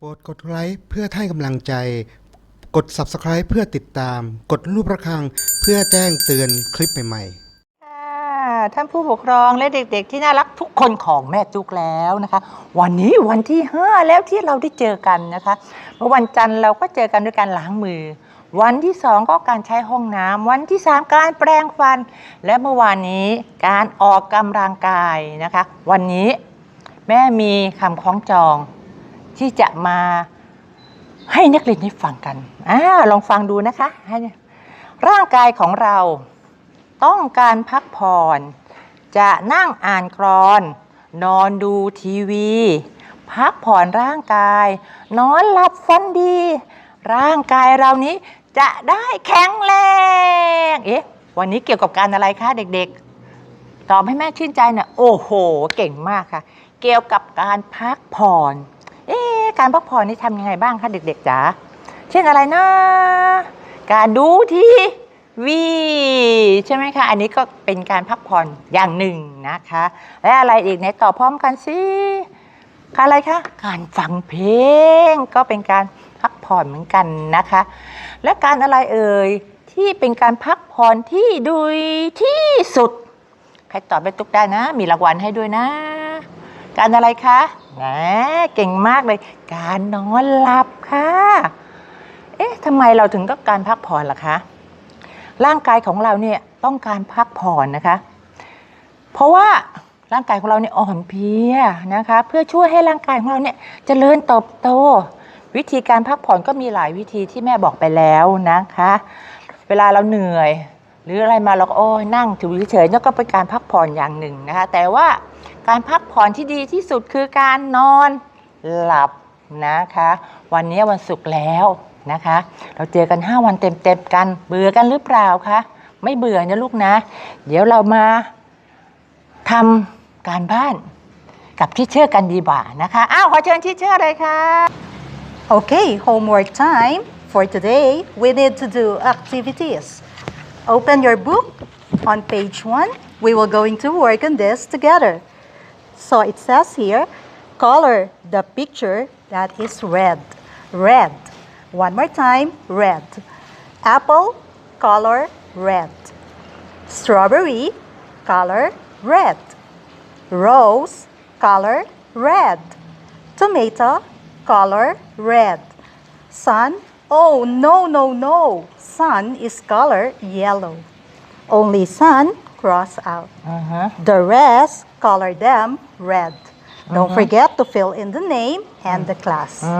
โปรดกดไลค์เพื่อให้กำลังใจ กด Subscribe เพื่อติดตาม กดรูประฆังเพื่อแจ้งเตือนคลิปใหม่ๆ ค่ะท่านผู้ปกครองและเด็กๆ ที่น่ารักทุกคนของแม่จุกแล้วนะคะ วันนี้วันที่ 5 แล้วที่เราได้เจอกันนะคะเมื่อวันจันทร์เราก็เจอกันด้วยการล้างมือ วันที่ 2 ก็การใช้ห้องน้ำวันที่ 3 การแปรงฟัน และเมื่อวานนี้การออกกำลังกายนะคะ วันนี้แม่มีคำคล้องจอง ที่จะมาให้นักเรียนได้ฟังกันอ่าลองฟังดูนะคะให้ร่างกายของเราต้องการพักผ่อน จะนั่งอ่านกรอน นอนดูทีวี พักผ่อนร่างกาย นอนหลับฝันดี ร่างกายเรานี้จะได้แข็งแรง เอ๊ะ วันนี้เกี่ยวกับการอะไรคะเด็กๆ ตอบให้แม่ชื่นใจนะ่ะ โอ้โห เก่งมากค่ะ เกี่ยวกับการพักผ่อน การพักผ่อนนี่ทำยังไงบ้างคะเด็กๆจ๋าเช่นอะไรนะ การดูทีวีใช่ไหมคะ อันนี้ก็เป็นการพักผ่อนอย่างหนึ่งนะคะ และอะไรอีกไหนตอบพร้อมกันสิการอะไรคะการฟังเพลงก็เป็นการพักผ่อนเหมือนกันนะคะ และการอะไรเอ่ยที่เป็นการพักผ่อนที่ดีที่สุด ใครตอบไปตุกได้นะ มีรางวัลให้ด้วยนะ การอะไรคะ แหมเก่งมากเลย การนอนหลับค่ะ เอ๊ะทำไมเราถึงต้องการพักผ่อนล่ะคะ ร่างกายของเราเนี่ยต้องการพักผ่อนนะคะ เพราะว่าร่างกายของเราเนี่ยอ่อนเพลียนะคะ เพื่อช่วยให้ร่างกายของเราเนี่ยเจริญเติบโต วิธีการพักผ่อนก็มีหลายวิธีที่แม่บอกไปแล้วนะคะ เวลาเราเหนื่อย หรืออะไรมาเราก็โอ้ยนั่งถือเฉยๆนั่นก็เป็นการพักผ่อนอย่างหนึ่งนะคะ แต่ว่าการพักผ่อนที่ดีที่สุดคือการนอนหลับนะคะ วันนี้วันศุกร์แล้วนะคะ เราเจอกัน 5 วันเต็มๆกัน เบื่อกันหรือเปล่าคะไม่เบื่อนะลูกนะ เดี๋ยวเรามาทำการบ้านกับที่เชื่อกันดีกว่านะคะอ้าวขอเชิญที่เชื่อเลยค่ะ Okay, homework time. For today, we need to do activities. Open your book. On page one, we will going to work on this together. So it says here, color the picture that is red. Red. One more time, red. Apple, color red. Strawberry, color red. Rose, color red. Tomato, color red. Sun, oh no, no, no. Sun is color yellow. Only sun cross out. อือฮะ The rest color them red. Don't forget to fill in the name and the class. อื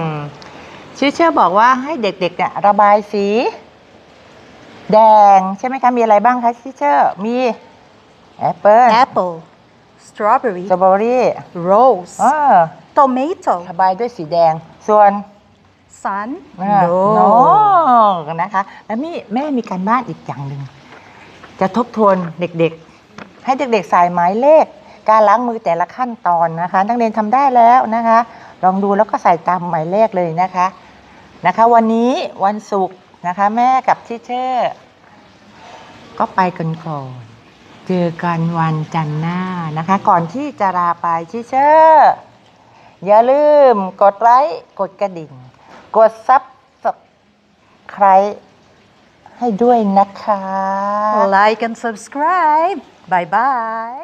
มชิเชอร์บอกว่าให้เด็กๆเนี่ยระบายสี แดงใช่ไหมคะ มีอะไรบ้างคะชิเชอร์มีแอปเปิ้ล Apple, strawberry, สตรอเบอรี่ rose, เออ tomato, ระบายด้วยสีแดง ส่วน Sun, อ่า no. นะคะ แล้วมีแม่มีการบ้านอีกอย่างหนึ่ง จะทบทวนเด็กๆ ให้เด็กๆใส่หมายเลข การล้างมือแต่ละขั้นตอนนะคะ นักเรียนทำได้แล้วนะคะ ลองดูแล้วก็ใส่ตามหมายเลขเลยนะคะนะคะ วันนี้วันศุกร์นะคะแม่กับทิเชอร์ก็ไปกันก่อนเจอกันวันจันทร์หน้านะคะ ก่อนที่จะลาไปทิเชอร์ อย่าลืมกดไลค์กดกระดิ่ง กดซับสไครให้ด้วยนะคะ Like and subscribe. Bye bye.